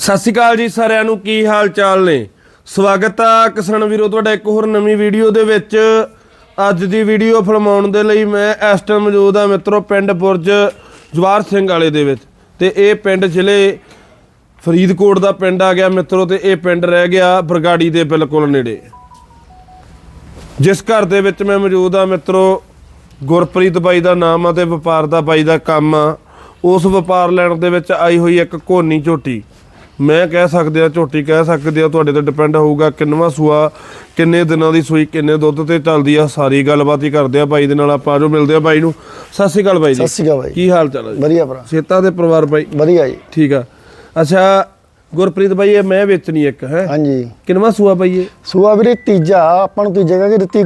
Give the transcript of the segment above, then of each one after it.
ਸਤਿ ਸ਼੍ਰੀ ਅਕਾਲ ਜੀ ਸਾਰਿਆਂ ਨੂੰ, ਕੀ ਹਾਲ ਚਾਲ ਨੇ? ਸਵਾਗਤ ਆ ਕਿਸਾਨ ਵੀਰੋ, ਤੁਹਾਡਾ ਇੱਕ ਹੋਰ ਨਵੀਂ ਵੀਡੀਓ ਦੇ ਵਿੱਚ। ਅੱਜ ਦੀ ਵੀਡੀਓ ਫਿਲਮਾਉਣ ਦੇ ਲਈ ਮੈਂ ਇਸ ਟਾਈਮ ਮੌਜੂਦ ਆ ਮਿੱਤਰੋ, ਪਿੰਡ ਬੁਰਜ ਜਵਾਰ ਸਿੰਘ ਵਾਲੇ ਦੇ ਵਿੱਚ। ਤੇ ਇਹ ਪਿੰਡ ਜ਼ਿਲ੍ਹੇ ਫਰੀਦਕੋਟ ਦਾ ਪਿੰਡ ਆ ਗਿਆ ਮਿੱਤਰੋ, ਤੇ ਇਹ ਪਿੰਡ ਰਹਿ ਗਿਆ ਬਰਗਾੜੀ ਦੇ ਬਿਲਕੁਲ ਨੇੜੇ। ਜਿਸ ਘਰ ਦੇ ਵਿੱਚ ਮੈਂ ਮੌਜੂਦ ਆ ਮਿੱਤਰੋ, ਗੁਰਪ੍ਰੀਤ ਬਾਈ ਦਾ ਨਾਮ ਆ ਤੇ ਵਪਾਰ ਦਾ ਬਾਈ ਦਾ ਕੰਮ ਆ। ਉਸ ਵਪਾਰ ਲੈਣ ਦੇ ਵਿੱਚ ਆਈ ਹੋਈ ਇੱਕ ਕੋਨੀ ਝੋਟੀ। ਮੈਂ ਕਹਿ ਸਕਦੇ ਆ ਝੋਟੀ ਕਹਿ ਸਕਦੇ ਆ ਤੁਹਾਡੇ ਤੇ ਡਿਪੈਂਡ ਹੋਊਗਾ ਕਿੰਨਵਾ ਸੂਆ ਕਿੰਨੇ ਦਿਨਾਂ ਦੀ ਸੂਈ ਕਿੰਨੇ ਦੁੱਧ ਤੇ ਚੱਲਦੀ ਆ ਸਾਰੀ ਗੱਲਬਾਤ ਹੀ ਕਰਦੇ ਆ ਬਾਈ ਦੇ ਨਾਲ ਆਪਾਂ ਜੋ ਮਿਲਦੇ ਆ ਬਾਈ ਨੂੰ। ਸਤਿ ਸ਼੍ਰੀ ਅਕਾਲ ਬਾਈ ਜੀ। ਸਤਿ ਸ਼੍ਰੀ ਅਕਾਲ ਬਾਈ। ਕੀ ਹਾਲ ਚਾਲ ਹੈ ਜੀ? ਵਧੀਆ ਭਰਾ। ਸੇਤਾ ਦੇ ਪਰਿਵਾਰ ਬਾਈ? ਵਧੀਆ ਜੀ। ਠੀਕ ਆ। ਅੱਛਾ ਗੁਰਪ੍ਰੀਤ ਬਾਈ ਇਹ ਮੈਂ ਵੇਚਣੀ ਇੱਕ ਹੈ? ਹਾਂਜੀ। ਕਿੰਨਵਾ ਸੂਆ ਬਾਈ ਇਹ? ਸੂਆ ਵੀਰੇ ਤੀਜਾ ਆਪਾਂ ਨੂੰ ਤੀਜੇ ਕਿ ਦਿੱਤੀ।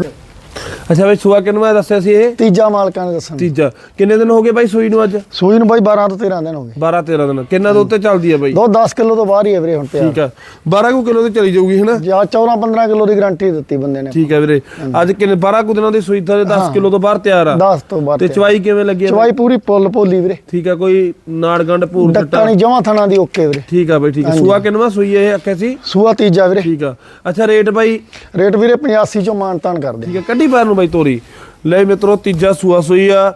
ਅੱਛਾ ਬਾਈ ਸੂਆ ਕਿੰਨਵਾ ਦੱਸਿਆ ਸੀ ਇਹ? ਤੀਜਾ ਮਾਲਕਾਂ ਨੇ ਦੱਸਣ। ਤੀਜਾ। ਕਿੰਨੇ ਦਿਨ ਹੋ ਗਏ ਬਾਈ ਸੂਈ ਨੂੰ ਅੱਜ? ਸੂਈ ਨੂੰ ਬਾਈ 12 ਤੋਂ 13 ਦਿਨ ਹੋ ਗਏ। 12 13 ਦਿਨ। ਕਿੰਨਾ ਦੁੱਧ ਤੇ ਚੱਲਦੀ ਆ ਬਾਈ? ਦੋ 10 ਕਿਲੋ ਤੋਂ ਬਾਹਰ ਹੀ ਹੈ ਵੀਰੇ ਹੁਣ ਤੇ ਠੀਕ ਆ। 12 ਕੁ ਕਿਲੋ ਤੇ ਚਲੀ ਜਾਊਗੀ ਹੈਨਾ? ਜਾਂ 14 15 ਕਿਲੋ ਦੀ ਗਾਰੰਟੀ ਦਿੱਤੀ ਬੰਦੇ ਨੇ। ਠੀਕ ਆ ਵੀਰੇ। ਅੱਜ ਕਿੰਨੇ 12 ਕੁ ਦਿਨਾਂ ਦੀ ਸੂਈ ਤੇ 10 ਕਿਲੋ ਤੋਂ ਬਾਹਰ ਤਿਆਰ ਆ। 10 ਤੋਂ ਬਾਅਦ ਤੇ ਚਵਾਈ ਕਿਵੇਂ ਲੱਗੀ ਚਵਾਈ ਪੂਰੀ ਪੁੱਲ ਪੋਲੀ ਵੀਰੇ। ਠੀਕ ਆ ਕੋਈ ਨਾੜ ਗੰਢ ਭੂਰ ਡੱਕਾ ਚਿੱਟਾ ਨਹੀਂ ਜਮਾ ਥਣਾ ਦੀ ਓਕੇ ਵੀਰੇ। ਠੀਕ ਆ ਬਾਈ ਠੀਕ ਆ। ਸੂਆ ਕਿੰਨਵਾ ਸੂਈ ਇਹ ਆਖਿਆ ਸੀ? ਸੂਆ ਤੀਜਾ ਵੀਰੇ। ਠੀਕ ਆ। ਅੱਛਾ ਰੇਟ ਬਾਈ? ਰੇਟ ਵੀਰੇ 85 ਚੋਂ ਮਾਨਤਾਨ ਕਰਦੇ ਠੀਕ ਆ ਕੱਢੀ ਬਾਹਰ ਬਾਈ ਤੋਰੀ। ਲੈ ਮਿੱਤਰੋ ਤੀਜਾ ਸੂਆ ਸੂਈ ਆ।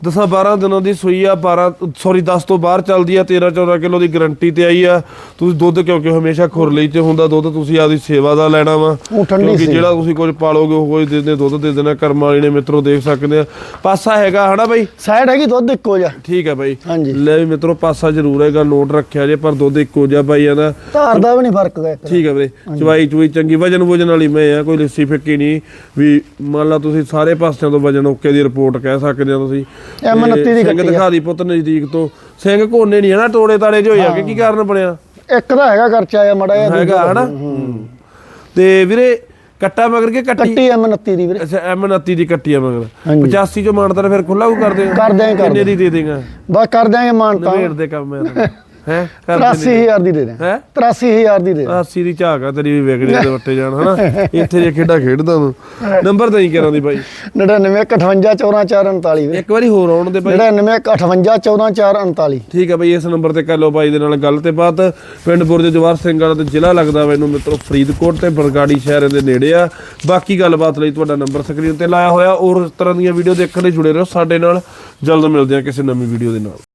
ਦਸਾਂ 12 ਦਿਨਾਂ ਦੀ ਸੂਈ ਆ 12 ਸੌਰੀ 10 ਤੋਂ ਬਾਹਰ ਚੱਲਦੀ ਆ 13 14 ਕਿਲੋ ਦੀ ਗਾਰੰਟੀ ਤੇ ਆਈ ਆ। ਤੁਸੀਂ ਦੁੱਧ ਕਿਉਂਕਿ ਹਮੇਸ਼ਾ ਖੁਰ ਲਈ ਤੇ ਹੁੰਦਾ ਦੁੱਧ ਤੁਸੀਂ ਆਪਦੀ ਸੇਵਾ ਦਾ ਲੈਣਾ ਵਾ। ਕਿਉਂਕਿ। ਜਿਹੜਾ ਤੁਸੀਂ ਕੁਝ ਪਾਲੋਗੇ ਉਹ ਕੁਝ ਦੇ ਦੇ ਦੁੱਧ ਦੇ ਦੇਣਾ ਕਰਮ ਵਾਲੀ ਨੇ ਮਿੱਤਰੋ ਦੇਖ ਸਕਦੇ ਆ। ਪਾਸਾ ਹੈਗਾ ਹਨਾ ਬਾਈ? ਸਾਈਡ ਹੈਗੀ ਦੁੱਧ ਇੱਕੋ ਜਿਹਾ। ਠੀਕ ਆ ਬਾਈ। ਲੈ ਵੀ ਮਿੱਤਰੋ ਪਾਸਾ ਜ਼ਰੂਰ ਹੈਗਾ ਨੋਟ ਰੱਖਿਆ ਜੇ ਪਰ ਦੁੱਧ ਇੱਕੋ ਜਿਹਾ ਬਾਈ ਇਹਦਾ ਧਾਰ ਦਾ ਵੀ ਨਹੀਂ ਫ਼ਰਕ ਇੱਕ ਠੀਕ ਹੈ ਵੀਰੇ ਚਵਾਈ ਚੁਈ ਚੰਗੀ ਵਜਨ ਵਜਨ ਵਾਲੀ ਮੈਂ ਆ ਕੋਈ ਲੱਸੀ ਫਿੱਕੀ ਨਹੀਂ। ਵੀ ਮੰਨ ਲਾ ਤੁਸੀਂ ਸਾਰੇ ਪਾਸਿਆਂ ਤੋਂ ਵਜਨ ਓਕੇ ਦੀ ਰਿਪੋਰਟ ਕਹਿ ਸਕਦੇ ਹੋ ਤੁਸੀਂ। ਐਮ ਤੇ 29 ਦੀ ਕੱਟੀ ਆ। ਦਿਖਾ ਦੀ ਪੁੱਤ ਨਜ਼ਦੀਕ ਤੋਂ। ਸਿੰਘ ਕੋਨੇ ਨਹੀਂ ਹੈ ਨਾ ਟੋੜੇ ਤਾੜੇ ਜਿਹੇ ਹੋਏ ਆ ਕਿ ਕੀ ਕਾਰਨ ਬਣਿਆ? ਇੱਕ ਦਾ ਹੈਗਾ ਖਰਚਾ ਆ ਮੜਾ ਜਿਹਾ ਹੈਗਾ ਹਨਾ? ਤੇ ਵੀਰੇ ਕੱਟਾ ਮਗਰ ਕੇ ਕੱਟੀ? ਕੱਟੀ ਐਮ 29 ਦੀ ਵੀਰੇ। ਅੱਛਾ ਐਮ 29 ਦੀ ਕੱਟੀ ਆ ਮਗਰ। ਹਾਂਜੀ। 85 ਚੋਂ ਮਾਨਦਾਰ ਫਿਰ ਖੁੱਲਾ ਕੋ ਕਰਦੇ ਕਿੰਨੇ ਦੀ ਦੇ ਦੇਗਾ? ਬਸ ਕਰ ਦਿਆਂਗੇ ਦੇ ਕੰਮ ਹੈ ਹੈ? 83000 ਦੀ? ਦੇ ਦੇ ਹੈ? 83000 ਦੀ ਦੇ ਦੇ। 80 ਦੀ ਝਾਕ ਆ ਤੇਰੀ ਵੀ ਵਿਗੜੀ ਦੇ ਵੱਟੇ ਜਾਣ ਹਨਾ? ਇੱਥੇ ਜੇ ਖੇਡਾ ਖੇਡਦਾ ਤੂੰ। ਨੰਬਰ ਤਾਂ ਹੀ ਕਰਾਂ ਦੀ ਬਾਈ? 9958144449 ਵੀਰੇ। ਇੱਕ ਵਾਰੀ ਹੋਰ ਆਉਣ ਦੇ ਬਾਈ। 9958144449 ਠੀਕ ਹੈ ਬਈ ਇਸ ਨੰਬਰ ਤੇ ਕਰ ਲਓ ਬਾਈ ਦੇ ਨਾਲ ਗੱਲ ਤੇ ਬਾਤ। ਪਿੰਡ ਬੁਰਜ ਜਵਾਰ ਸਿੰਘ ਵਾਲਾ ਤੇ ਜ਼ਿਲ੍ਹਾ ਲੱਗਦਾ ਮੈਨੂੰ ਮਿੱਤਰੋ ਫਰੀਦਕੋਟ ਤੇ ਬਰਗਾੜੀ ਸ਼ਹਿਰ ਦੇ ਨੇੜੇ ਆ। ਬਾਕੀ ਗੱਲਬਾਤ ਲਈ ਤੁਹਾਡਾ ਨੰਬਰ ਸਕਰੀਨ ਤੇ ਲਾਇਆ ਹੋਇਆ। ਔਰ ਇਸ ਤਰ੍ਹਾਂ ਦੀਆਂ ਵੀਡੀਓ ਦੇਖਣ ਲਈ ਜੁੜੇ ਰਹੋ ਸਾਡੇ ਨਾਲ। ਜਲਦ ਮਿਲਦੇ ਆ ਕਿਸੇ ਨਵੀਂ ਵੀਡੀਓ ਦੇ ਨਾਲ।